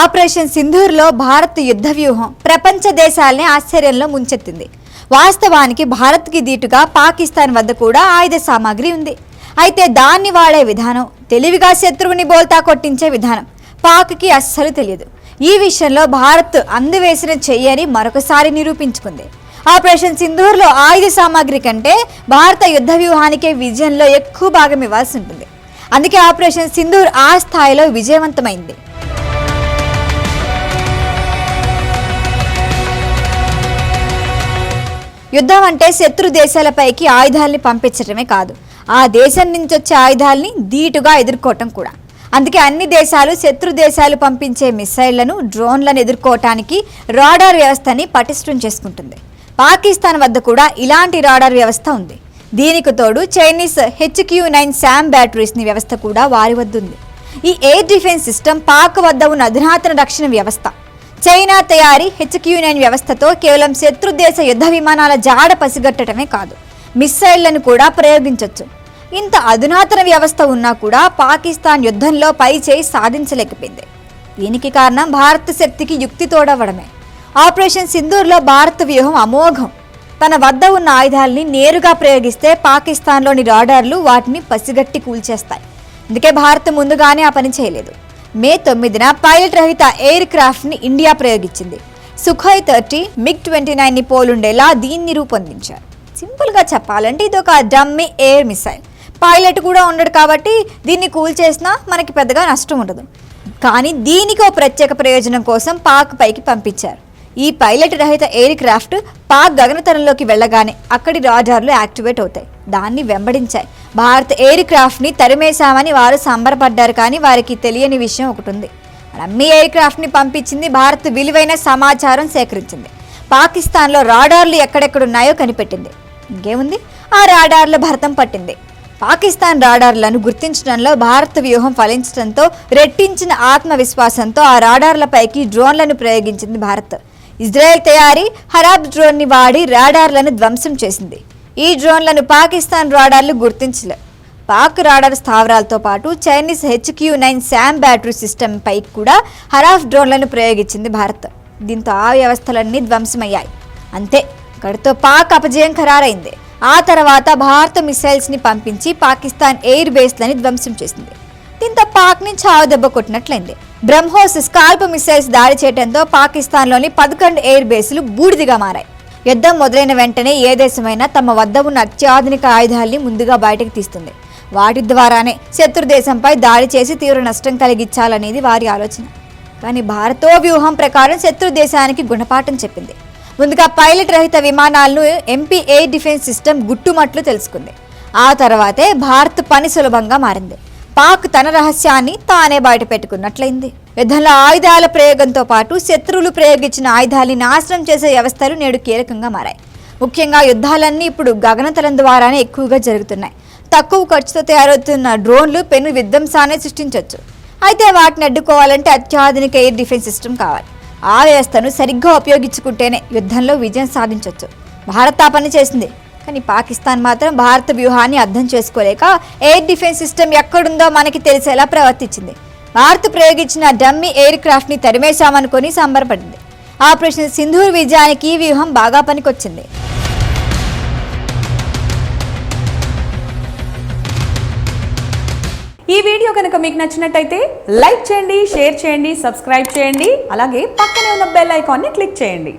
Operation సింధూర్లో Bharat యుద్ధ వ్యూహం ప్రపంచ దేశాల్ని ఆశ్చర్యంలో ముంచెత్తింది. వాస్తవానికి భారత్కి దీటుగా పాకిస్తాన్ వద్ద కూడా ఆయుధ సామాగ్రి ఉంది. అయితే దాన్ని వాడే విధానం తెలివిగా శత్రువుని బోల్తా కొట్టించే విధానం పాక్కి అస్సలు తెలియదు. ఈ విషయంలో భారత్ అందువేసిన చెయ్యని మరొకసారి నిరూపించుకుంది. ఆపరేషన్ సింధూర్లో ఆయుధ సామాగ్రి కంటే భారత యుద్ధ వ్యూహానికే విజయంలో ఎక్కువ భాగం ఇవ్వాల్సి ఉంటుంది. అందుకే ఆపరేషన్ సింధూర్ ఆ స్థాయిలో విజయవంతమైంది. యుద్ధం అంటే శత్రు దేశాలపైకి ఆయుధాల్ని పంపించడమే కాదు. ఆ దేశం నుంచి వచ్చే ఆయుధాల్ని ధీటుగా ఎదుర్కోవటం కూడా. అందుకే అన్ని దేశాలు శత్రు దేశాలు పంపించే మిసైళ్ళను డ్రోన్లను ఎదుర్కోవటానికి రాడార్ వ్యవస్థని పటిష్టం చేసుకుంటుంది. పాకిస్తాన్ వద్ద కూడా ఇలాంటి రాడార్ వ్యవస్థ ఉంది. దీనికి తోడు చైనీస్ హెచ్క్యూ నైన్ శామ్ బ్యాటరీస్ని వ్యవస్థ కూడా వారి వద్ద ఉంది ఈ ఎయిర్ డిఫెన్స్ సిస్టమ్ పాక్ వద్ద ఉన్న అధునాతన రక్షణ వ్యవస్థ. చైనా తయారీ హెచ్క్యూ నైన్ వ్యవస్థతో కేవలం శత్రు దేశ యుద్ధ విమానాల జాడ పసిగట్టడమే కాదు మిస్సైళ్ళను కూడా ప్రయోగించవచ్చు ఇంత అధునాతన వ్యవస్థ ఉన్నా కూడా పాకిస్తాన్ యుద్ధంలో పై చేయి సాధించలేకపోయింది. దీనికి కారణం భారత శక్తికి యుక్తి తోడవడమే ఆపరేషన్ సింధూర్లో భారత వ్యూహం అమోఘం. తన వద్ద ఉన్న ఆయుధాల్ని నేరుగా ప్రయోగిస్తే పాకిస్తాన్లోని రాడార్లు వాటిని పసిగట్టి కూల్చేస్తాయి. అందుకే భారత్ ముందుగానే ఆ పని చేయలేదు. మే తొమ్మిదిన పైలట్ రహిత ఎయిర్ క్రాఫ్ట్ని ఇండియా ప్రయోగించింది. సుఖాయ్ థర్టీ మిగ్ ట్వంటీ నైన్ని పోలుండేలా దీన్ని రూపొందించారు. సింపుల్గా చెప్పాలంటే ఇది ఒక డమ్మీ ఎయిర్ మిసైల్ పైలట్ కూడా ఉండడు కాబట్టి దీన్ని కూల్ చేసినా మనకి పెద్దగా నష్టం ఉండదు. కానీ దీనికి ఓ ప్రత్యేక ప్రయోజనం కోసం పాక్ పైకి పంపించారు. ఈ పైలట్ రహిత ఎయిర్ క్రాఫ్ట్ పాక్ గగనతరంలోకి వెళ్ళగానే అక్కడి రాడార్లు యాక్టివేట్ అవుతాయి. దాన్ని వెంబడించాయి. భారత్ ఎయిర్ క్రాఫ్ట్ని తరిమేశామని వారు సంబరపడ్డారు కానీ వారికి తెలియని విషయం ఒకటి ఉంది రమ్మీ ఎయిర్ క్రాఫ్ట్ని పంపించింది భారత్ విలువైన సమాచారం సేకరించింది. పాకిస్తాన్లో రాడార్లు ఎక్కడెక్కడున్నాయో కనిపెట్టింది. ఇంకేముంది? ఆ రాడార్ల భరతం పట్టింది. పాకిస్తాన్ రాడార్లను గుర్తించడంలో భారత వ్యూహం ఫలించడంతో రెట్టించిన ఆత్మవిశ్వాసంతో ఆ రాడార్లపైకి డ్రోన్లను ప్రయోగించింది భారత్. ఇజ్రాయెల్ తయారీ హరాబ్ డ్రోన్ని వాడి రాడార్లను ధ్వంసం చేసింది. ఈ డ్రోన్లను పాకిస్తాన్ రాడార్లు గుర్తించలే. పాక్ రాడార్ స్థావరాలతో పాటు Chinese HQ nine SAM battery system పై కూడా హరాఫ్ డ్రోన్లను ప్రయోగించింది భారత్. దీంతో ఆ వ్యవస్థలన్నీ ధ్వంసమయ్యాయి. అంతే గడితో పాక్ అపజయం ఖరారైంది. ఆ తర్వాత భారత మిసైల్స్ని పంపించి పాకిస్తాన్ ఎయిర్ బేస్లని ధ్వంసం చేసింది. దీంతో పాక్ నుంచి ఆవు దెబ్బ కొట్టినట్లయింది బ్రహ్మోస్ స్కాల్ప్ మిసైల్స్ దాడి చేయడంతో పాకిస్తాన్లోని పదకొండు ఎయిర్ బేస్లు బూడిదిగా మారాయి. యుద్ధం మొదలైన వెంటనే ఏ దేశమైనా తమ వద్ద ఉన్న అత్యాధునిక ఆయుధాల్ని ముందుగా బయటకు తీస్తుంది. వాటి ద్వారానే శత్రు దేశంపై దాడి చేసి తీవ్ర నష్టం కలిగించాలనేది వారి ఆలోచన. కానీ భారతో వ్యూహం ప్రకారం శత్రు దేశానికి గుణపాఠం చెప్పింది. ముందుగా పైలట్ రహిత విమానాలను ఎంపీ ఎయిర్ డిఫెన్స్ సిస్టమ్ గుట్టుమట్లు తెలుసుకుంది. ఆ తర్వాతే భారత్ పని సులభంగా మారింది. పాక్ తన రహస్యాన్ని తానే బయట పెట్టుకున్నట్లయింది యుద్ధంలో ఆయుధాల ప్రయోగంతో పాటు శత్రువులు ప్రయోగించిన ఆయుధాల్ని నాశనం చేసే వ్యవస్థలు నేడు కీలకంగా మారాయి. ముఖ్యంగా యుద్ధాలన్నీ ఇప్పుడు గగనతలం ద్వారానే ఎక్కువగా జరుగుతున్నాయి. తక్కువ ఖర్చుతో తయారవుతున్న డ్రోన్లు పెను విధ్వంసాన్ని సృష్టించవచ్చు అయితే వాటిని అడ్డుకోవాలంటే అత్యాధునిక ఎయిర్ డిఫెన్స్ సిస్టమ్ కావాలి. ఆ వ్యవస్థను సరిగ్గా ఉపయోగించుకుంటేనే యుద్ధంలో విజయం సాధించవచ్చు భారత్ ఆ పని చేసింది. కానీ పాకిస్తాన్ మాత్రం భారత వ్యూహాన్ని అర్థం చేసుకోలేక ఎయిర్ డిఫెన్స్ సిస్టమ్ ఎక్కడుందో మనకి తెలిసేలా ప్రవర్తించింది. భారత్ ప్రయోగించిన డమ్మీ ఎయిర్ క్రాఫ్ట్ని తరిమేశామనుకొని సంబరపడింది. ఆపరేషన్ సింధూర్ విజయానికి ఈ వ్యూహం బాగా పనికొచ్చింది. ఈ వీడియో కనుక మీకు నచ్చినట్టయితే లైక్ చేయండి షేర్ చేయండి సబ్స్క్రైబ్ చేయండి అలాగే పక్కనే ఉన్న బెల్ ఐకాన్ని క్లిక్ చేయండి.